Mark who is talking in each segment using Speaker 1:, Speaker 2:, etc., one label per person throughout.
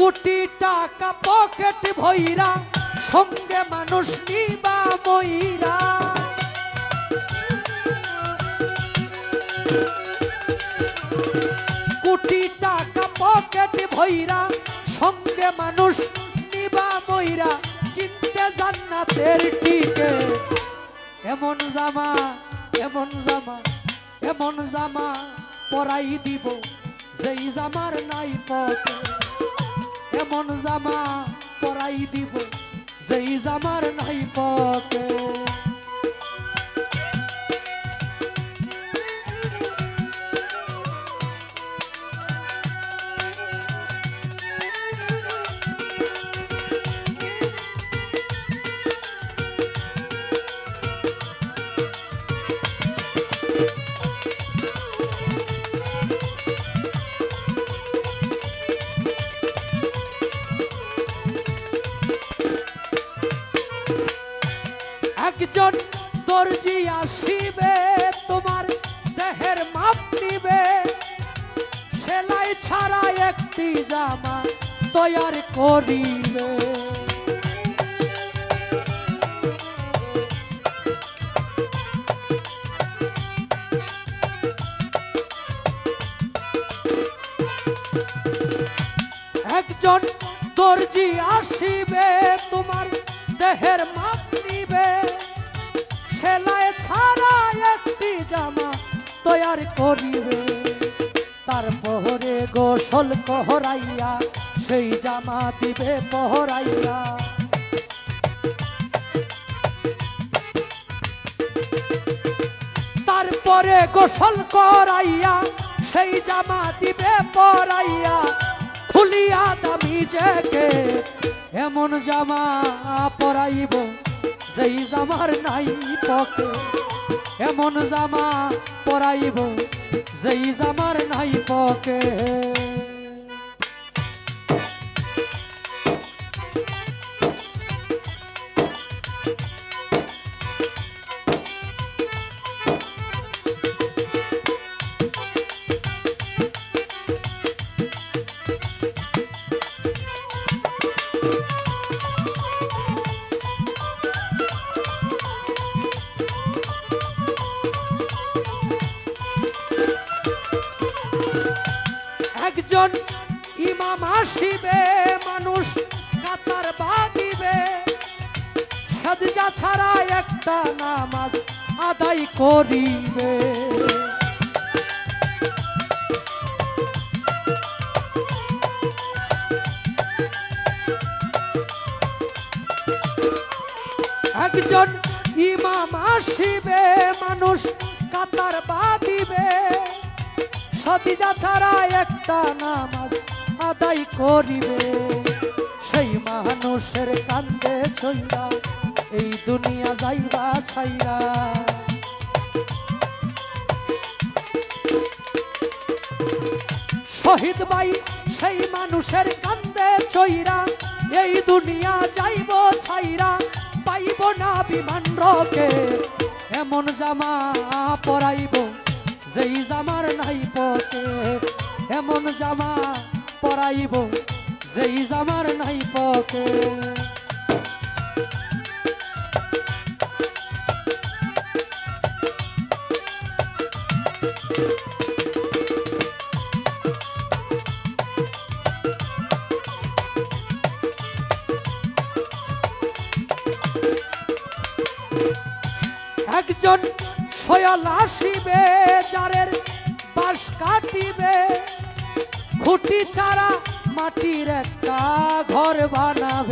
Speaker 1: কোটি টাকা পকেট ভৈরা সঙ্গে মানুষ নিবা ময়রা কোটি টাকা পকেট ভৈরা সঙ্গে মানুষ নিবা ময়রা কিনতে জান্নাতের টিকে এমন জামা এমন জামা এমন জামা পরাই দিব। যেই জামার নাই পথ, এমন জামা পরাই দিব। যেই জামার নাই পকে করিবে একজন দর্জি আসিবে, তোমার দেহের মাপ নিবে। সেলাই ছাড়া একটি জামা তৈয়ার করিবে। তারপরে গোসল কহরাইয়া সেই জামা দিবে পহরাইয়া। তারপরে গোসল করাইয়া সেই জামা দিবে পরাইয়া, খুলিয়া দামি জেকে এমন জামা পরাইব যেই জামার নাই পকে। এমন জামা পরাইব যেই জামার নাই পকে। একজন ইমাম আসিবে মানুষ কাতার বাঁধিবে। সাজা ছাড়া একটা নামাজ আদায় করিবে। একজন ইমাম আসিবে, মানুষ কাতার বাঁধিবে। সতিজা ছাড়া একটা নামাজ আদায় করিবে। সেই মানুষের কান্দে এই দুনিয়া যাইবা ছাইরা। শহীদ ভাই, সেই মানুষের কান্দে ছইরা এই দুনিয়া যাইব ছাইরা। পাইব না বিমান রকে এমন জামা পরাইব, যেই জামার নাই পকে এমন জামা পরাইব, যেই জামার নাই পকে একজন সয়াল আসিবে যারের বাঁশ কাটিবে। খুঁটি ছাড়া মাটির একটা ঘর বানাবে।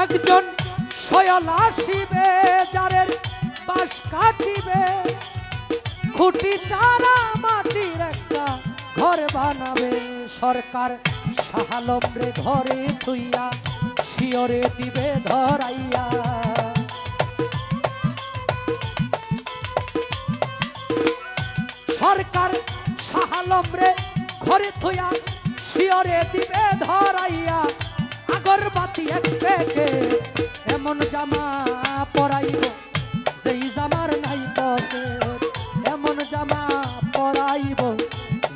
Speaker 1: একজন সয়াল আসিবে, যারের বাঁশ কাটিবে। খুঁটি চারা মাটির একটা ঘর বানাবে। সরকার সাহালমরে ঘরে থুইয়া শিওরে দিবে ধরাইয়া। সরকার সাহালমরে ঘরে থুইয়া শিওরে দিবে ধরাইয়া। আগরবাতি এক পেটে এমন জামা পরাইব, যেই জামার নাই পথে এমন জামা পরাইব,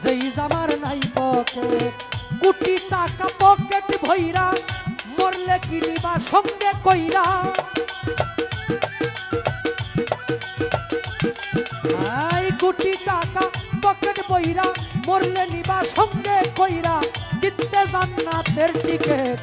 Speaker 1: যেই জামার নাই পথে কোটি টাকা পকেট ভৈরা মরলে কিনিবা সঙ্গে কইরা? কোটি টাকা পকেট বইরা মরলে নিবা সঙ্গে কইরা, দিতে জান্নাতের টিকেট